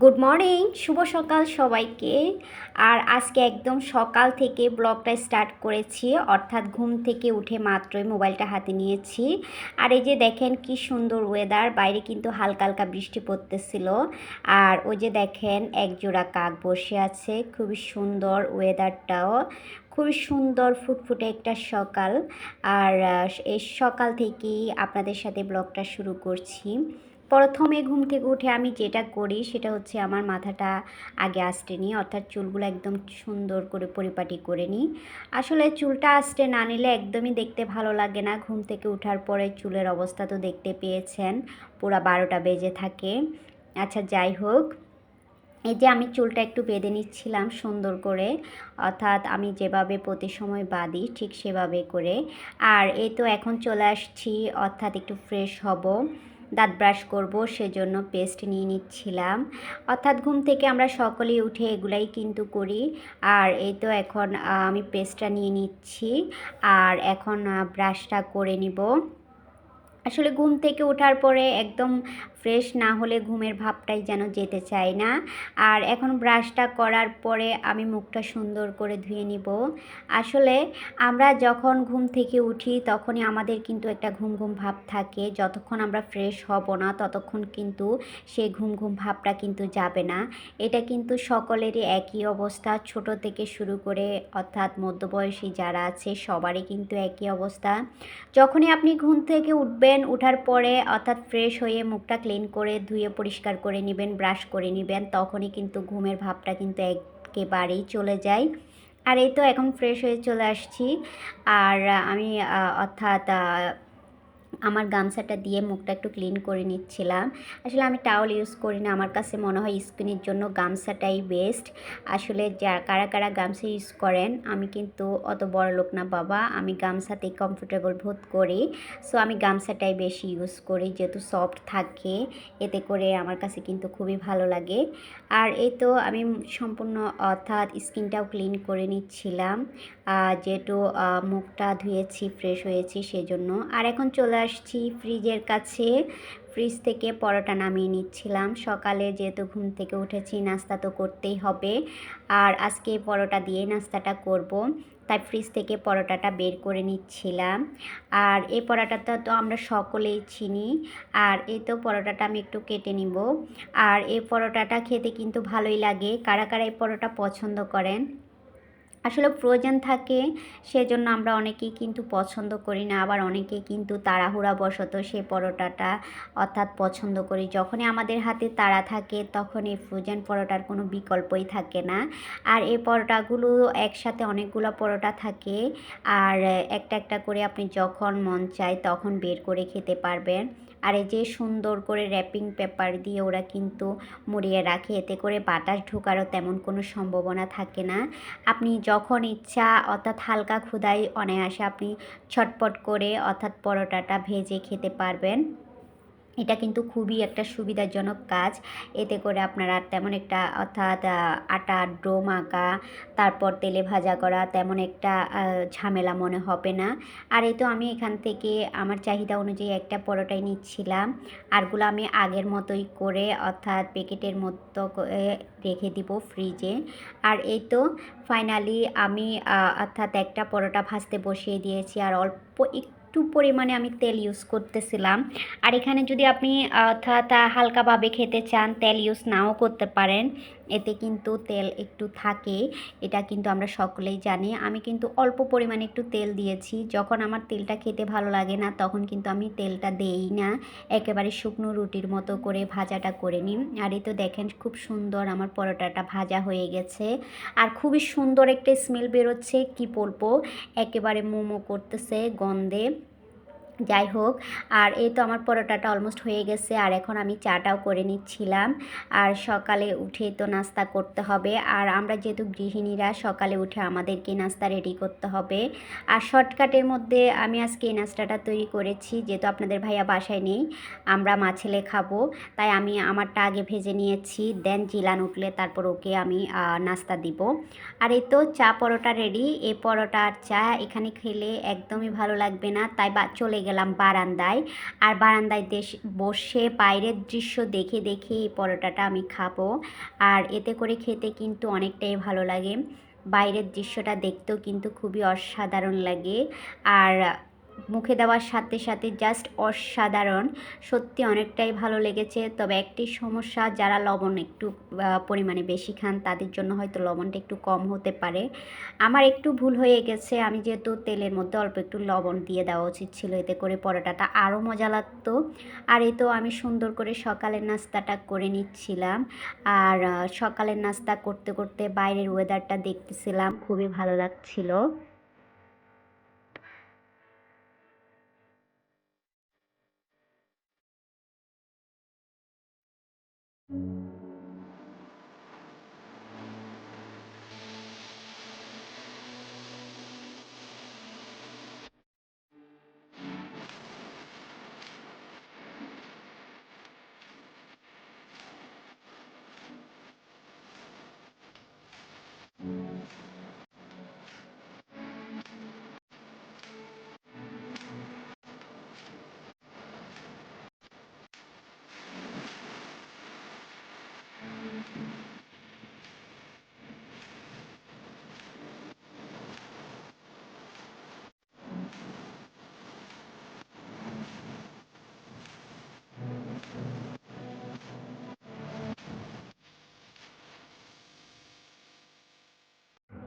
Good morning শুভ সকাল সবাইকে। আর আজকে একদম সকাল থেকে ব্লগটা স্টার্ট করেছি, অর্থাৎ ঘুম থেকে উঠে মাত্রই মোবাইলটা হাতে নিয়েছি। আর এই যে দেখেন কি সুন্দর ওয়েদার বাইরে কিন্তু হালকা হালকা বৃষ্টি পড়তেছিল। আর ওই যে দেখেন এক জোড়া কাক বসে আছে, খুবই সুন্দর ওয়েদারটাও খুবই সুন্দর ফুটফুটে একটা সকাল। আর এই সকাল থেকেই আপনাদের সাথে ব্লগটা শুরু করছি। প্রথমে ঘুম থেকে উঠে আমি যেটা করি সেটা হচ্ছে আমার মাথাটা আগে আস্তে নিই, অর্থাৎ চুলগুলো একদম সুন্দর করে পরিপাটি করে নিই। আসলে চুলটা আস্তে না নিলে একদমই দেখতে ভালো লাগে না। ঘুম থেকে ওঠার পরে চুলের অবস্থা তো দেখতে পেয়েছেন, পুরা বারোটা বেজে থাকে। আচ্ছা যাই হোক, এই যে আমি চুলটা একটু বেঁধে নিচ্ছিলাম সুন্দর করে, অর্থাৎ আমি যেভাবে প্রতি সময় বাঁধি ঠিক সেভাবে করে। আর এই তো এখন চলে আসছি, অর্থাৎ একটু ফ্রেশ হব। দাঁত ব্রাশ করব, সেজন্য পেস্ট নিয়ে নিচ্ছিলাম। অর্থাৎ ঘুম থেকে আমরা সকলেই উঠে এগুলাই কিন্তু করি। আর এই তো এখন আমি পেস্টটা নিয়ে নিচ্ছি। আর এখন ব্রাশটা করে নিব। আসলে ঘুম থেকে ওঠার পরে একদম ফ্রেশ না হলে ঘুমের ভাবটাই যেন যেতে চায় না। আর এখন ব্রাশটা করার পরে আমি মুখটা সুন্দর করে ধুয়ে নিব। আসলে আমরা যখন ঘুম থেকে উঠি তখনই আমাদের কিন্তু একটা ঘুম ঘুম ভাব থাকে। যতক্ষণ আমরা ফ্রেশ হব না ততক্ষণ কিন্তু সেই ঘুম ঘুম ভাবটা কিন্তু যাবে না। এটা কিন্তু সকলেরই একই অবস্থা। ছোট থেকে শুরু করে অর্থাৎ মধ্যবয়সী যারা আছে সবারই কিন্তু একই অবস্থা। যখনই আপনি ঘুম থেকে উঠবেন, উঠার পরে অর্থাৎ ফ্রেশ হয়ে মুখটা ক্লিন করে ধুয়ে পরিষ্কার করে নেবেন ব্রাশ করে নেবেন, তখনই কিন্তু ঘুমের ভাবটা কিন্তু একেবারেই চলে যায়। আর এই তো এখন ফ্রেশ হয়ে চলে আসছি। আর আমি অর্থাৎ গামছাটা দিয়ে মুখটা একটু ক্লিন করে নিচ্ছিলাম। আসলে আমি টাওয়াল ইউজ করি না, আমার কাছে মনে হয় স্কিনের জন্য গামছাটাই বেস্ট আসলে যা, কারা কারা গামছা ইউজ করেন, আমি কিন্তু অত বড় লোক না বাবা, আমি গামছাতেই কমফোর্টেবল বোধ করি। সো আমি গামছাটাই বেশি ইউজ করি, যেহেতু সফট থাকে, এতে করে আমার কাছে কিন্তু খুবই ভালো লাগে। আর এই তো আমি সম্পূর্ণ, অর্থাৎ স্কিনটাও ক্লিন করে নিচ্ছিলাম। যেহেতু মুখটা ধুয়েছি ফ্রেশ হয়েছি সেজন্য। আর এখন চলে আসছি ফ্রিজের কাছে। ফ্রিজ থেকে পরোটা নামিয়ে নিচ্ছিলাম। সকালে যেহেতু ঘুম থেকে উঠেছি, নাস্তা তো করতেই হবে। আর আজকে পরোটা দিয়ে নাস্তাটা করব। তাই ফ্রিজ থেকে পরোটাটা বের করে নিচ্ছিলাম। আর এই পরোটাটা তো আমরা সকলেই চিনি। আর এই তো পরোটাটা আমি একটু কেটে নিব। আর এই পরোটাটা খেতে কিন্তু ভালোই লাগে। কারা কারা এই পরোটা পছন্দ করেন? আসলে ফ্রোজেন থাকে, সেজন্য আমরা অনেকেই কিন্তু পছন্দ করি না। আবার অনেকেই কিন্তু তাড়াহুড়া বশত সেই পরোটাটা অর্থাৎ পছন্দ করি। যখনই আমাদের হাতে তাড়া থাকে তখন এই ফ্রোজেন পরোটার কোনো বিকল্পই থাকে না। আর এই পরোটাগুলো একসাথে অনেকগুলো পরোটা থাকে। আর একটা একটা করে আপনি যখন মন চায়, তখন বের করে খেতে পারবেন। আর এই যে সুন্দর করে র্যাপিং পেপার দিয়ে ওরা কিন্তু মুড়িয়ে রাখে, এতে করে বাতাস ঢোকারও তেমন কোনো সম্ভাবনা থাকে না। আপনি যখন ইচ্ছা, অর্থাৎ হালকা ক্ষুদায় অনায়াসে আপনি ছটপট করে, অর্থাৎ পরোটাটা ভেজে খেতে পারবেন। এটা কিন্তু খুবই একটা সুবিধাজনক কাজ। এতে করে আপনারা তেমন একটা অর্থাৎ আটা ডো মাখা তারপর তেলে ভাজা করা তেমন একটা ঝামেলা মনে হবে না। আর এই তো আমি এখান থেকে আমার চাহিদা অনুযায়ী একটা পরোটাই নিচ্ছিলাম। আরগুলো আমি আগের মতোই করে অর্থাৎ প্যাকেটের মতো রেখে দিব ফ্রিজে। আর এই তো ফাইনালি আমি অর্থাৎ একটা পরোটা ভাজতে বসিয়ে দিয়েছি। আর অল্প একটু পরিমাণে আমি তেল ইউজ করতেছিলাম। আর এখানে যদি আপনি অর্থাৎ হালকাভাবে খেতে চান, তেল ইউজ নাও করতে পারেন। এতে কিন্তু তেল একটু থাকে, এটা কিন্তু আমরা সকলেই জানি। আমি কিন্তু অল্প পরিমাণে একটু তেল দিয়েছি। যখন আমার তেলটা খেতে ভালো লাগে না, তখন কিন্তু আমি তেলটা দেই না। একেবারে শুকনো রুটির মতো করে ভাজাটা করে নিই। আর এই তো দেখেন, খুব সুন্দর আমার পরোটাটা ভাজা হয়ে গেছে। আর খুবই সুন্দর একটা স্মেল বেরোচ্ছে, কি বলব? একেবারে মোমো করতেছে গন্ধে। যাই হোক, আর এই তো আমার পরোটাটা অলমোস্ট হয়ে গেছে, আর এখন আমি চাটাও করে নিচ্ছিলাম। আর সকালে উঠে তো নাস্তা করতে হবে, আর আমরা যেহেতু গৃহিণীরা, সকালে উঠে আমাদেরকে নাস্তা রেডি করতে হবে। আর শর্টকাটের মধ্যে আমি আজকে এই নাস্তাটা তৈরি করেছি, যেহেতু আপনাদের ভাইয়া বাসায় নেই, আমরা মা ছেলে খাব। তাই আমি আমারটা আগে ভেজে নিয়েছি দেন জিলান উঠলে তারপর ওকে আমি নাস্তা দিব। আর এই তো চা পরোটা রেডি এই পরোটা আর চা এখানে খেলে একদমই ভালো লাগবে না, তাই বা চলে গেলাম। গেলাম বারান্দায়। আর বারান্দায় দেশ বসে বাইরের দৃশ্য দেখে দেখে এই পরোটাটা আমি খাব। আর এতে করে খেতে কিন্তু অনেকটাই ভালো লাগে। বাইরের দৃশ্যটা দেখতেও কিন্তু খুবই অসাধারণ লাগে। আর মুখে দেওয়ার সাথে সাথে জাস্ট অসাধারণ। সত্যি অনেকটাই ভালো লেগেছে। তবে একটি সমস্যা, যারা লবণ একটু পরিমাণে বেশি খান, তাদের জন্য হয়তো লবণটা একটু কম হতে পারে। আমার একটু ভুল হয়ে গেছে। আমি যেহেতু তেলের মধ্যে অল্প একটু লবণ দিয়ে দেওয়া উচিত ছিল, এতে করে পরোটাটা আরও মজা লাগতো আর এই তো আমি সুন্দর করে সকালের নাস্তাটা করে নিচ্ছিলাম। আর সকালের নাস্তা করতে করতে বাইরের ওয়েদারটা দেখতেছিলাম, খুবই ভালো লাগছিল।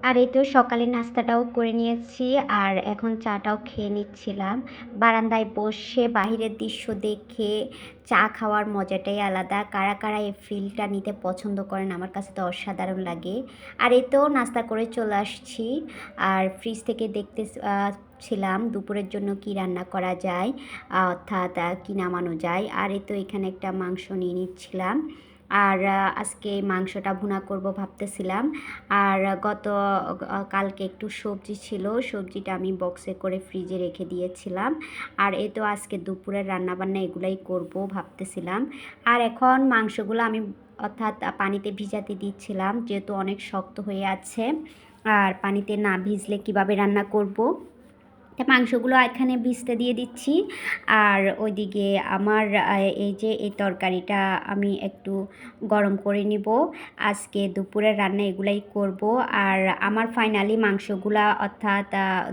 আর এই তো সকালে নাস্তাটাও করে নিয়েছি আর এখন চাটাও খেয়ে নিচ্ছিলাম। বারান্দায় বসে বাইরের দৃশ্য দেখে চা খাওয়ার মজাটাই আলাদা। কারা কারা এই ফিলটা নিতে পছন্দ করেন আমার কাছে তো অসাধারণ লাগে। আর এই তো নাস্তা করে চলে আসছি। আর ফ্রিজ থেকে দেখতে ছিলাম দুপুরের জন্য কি রান্না করা যায় অর্থাৎ কি নামানো যায়। আর এই তো এখানে একটা মাংস নিয়ে নিচ্ছিলাম। আর আজকে মাংসটা ভুনা করব ভাবতেছিলাম। আর গত কালকে একটু সবজি ছিল, সবজিটা আমি বক্সে করে ফ্রিজে রেখে দিয়েছিলাম। আর এই তো আজকে দুপুরের রান্নাবান্না এগুলাই করব ভাবতেছিলাম। আর এখন মাংসগুলো আমি অর্থাৎ পানিতে ভিজাতে দিচ্ছিলাম, যেহেতু অনেক শক্ত হয়ে আছে। আর পানিতে না ভিজলে কীভাবে রান্না করব? মাংসগুলো এখানে ভিজতে দিয়ে দিচ্ছি। আর ওইদিকে আমার এই যে এই তরকারিটা আমি একটু গরম করে নিব। আজকে দুপুরের রান্না এগুলাই করব। আর আমার ফাইনালি মাংসগুলা অর্থাৎ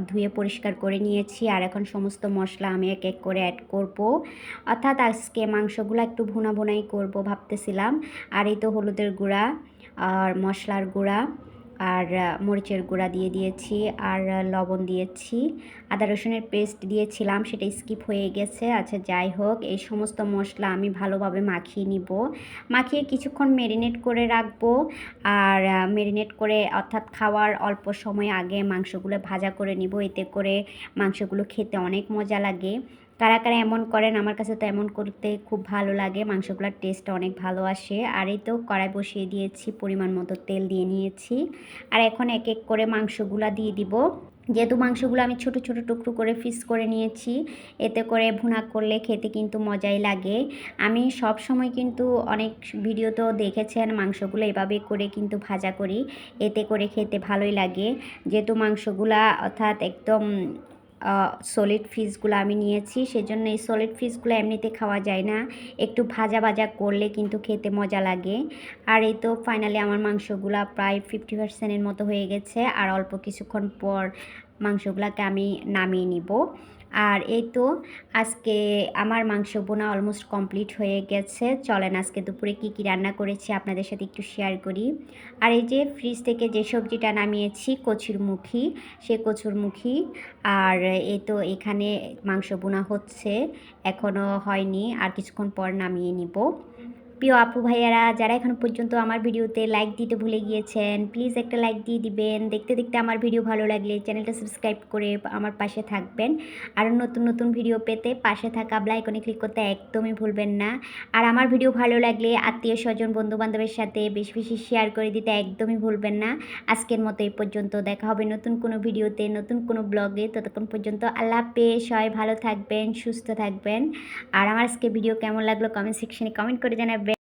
ধুয়ে পরিষ্কার করে নিয়েছি। আর এখন সমস্ত মশলা আমি এক এক করে অ্যাড করব। অর্থাৎ আজকে মাংসগুলো একটু ভুনা ভুনাই করব ভাবতেছিলাম। আর এই তো হলুদের গুঁড়া আর মশলার গুঁড়া। আর মরিচের গুঁড়া দিয়ে দিয়েছি আর লবণ দিয়েছি। আদা রসুনের পেস্ট দিয়েছিলাম, সেটা স্কিপ হয়ে গেছে। আচ্ছা যাই হোক, এই সমস্ত মশলা আমি ভালোভাবে মাখিয়ে নিব। মাখিয়ে কিছুক্ষণ মেরিনেট করে রাখব। আর মেরিনেট করে অর্থাৎ খাওয়ার অল্প সময় আগে মাংসগুলো ভাজা করে নিব। এতে করে মাংসগুলো খেতে অনেক মজা লাগে। কারা কারা এমন করেন, আমার কাছে তো এমন করতে খুব ভালো লাগে। মাংসগুলোর টেস্ট অনেক ভালো আসে। আর এই তো কড়াই বসিয়ে দিয়েছি, পরিমাণ মতো তেল দিয়ে নিয়েছি। আর এখন এক এক করে মাংসগুলো দিয়ে দিব। যেহেতু মাংসগুলো আমি ছোট ছোট টুকরো করে পিস করে নিয়েছি, এতে করে ভুনা করলে খেতে কিন্তু মজাই লাগে। আমি সব সময় কিন্তু অনেক ভিডিওতেও দেখেছেন, মাংসগুলো এভাবে করে কিন্তু ভাজা করি। এতে করে খেতে ভালোই লাগে। যেহেতু মাংসগুলা অর্থাৎ একদম সলিড ফিশগুলো আমি নিয়েছি, সেজন্য এই সলিড ফিশগুলো এমনিতে খাওয়া যায় না। একটু ভাজা ভাজা করলে কিন্তু খেতে মজা লাগে। আর এই তো ফাইনালি আমার মাংসগুলো প্রায় ফিফটি পার্সেন্টের মতো হয়ে গেছে, আর অল্প কিছুক্ষণ পর মাংসগুলোকে আমি নামিয়ে নিব। আর এই তো আজকে আমার মাংস বোনা অলমোস্ট কমপ্লিট হয়ে গেছে। চলেন আজকে দুপুরে কি কি রান্না করেছি আপনাদের সাথে একটু শেয়ার করি। আর এই যে ফ্রিজ থেকে যে সবজিটা নামিয়েছি, কচুর মুখী, সে কচুর মুখী। আর এই তো এখানে মাংস বোনা হচ্ছে এখনও হয়নি, আর কিছুক্ষণ পর নামিয়ে নিব। প্রিয় আপু ভাইয়ারা, যারা এখনও পর্যন্ত আমার ভিডিওতে লাইক দিতে ভুলে গিয়েছেন প্লিজ একটা লাইক দিয়ে দিবেন। দেখতে দেখতে আমার ভিডিও ভালো লাগলে চ্যানেলটা সাবস্ক্রাইব করে আমার পাশে থাকবেন। আর নতুন নতুন ভিডিও পেতে পাশে থাকা ব্লাইকনে ক্লিক করতে একদমই ভুলবেন না। আর আমার ভিডিও ভালো লাগলে আত্মীয় স্বজন বন্ধু বান্ধবের সাথে বেশি বেশি শেয়ার করে দিতে একদমই ভুলবেন না। আজকের মতো এই পর্যন্ত, দেখা হবে নতুন কোনো ভিডিওতে, নতুন কোনো ব্লগে ততক্ষণ পর্যন্ত আল্লাহ হাফেজ, সবাই ভালো থাকবেন, সুস্থ থাকবেন। আর আমার আজকে ভিডিও কেমন লাগল কমেন্ট সেকশনে কমেন্ট করে জানাবেন।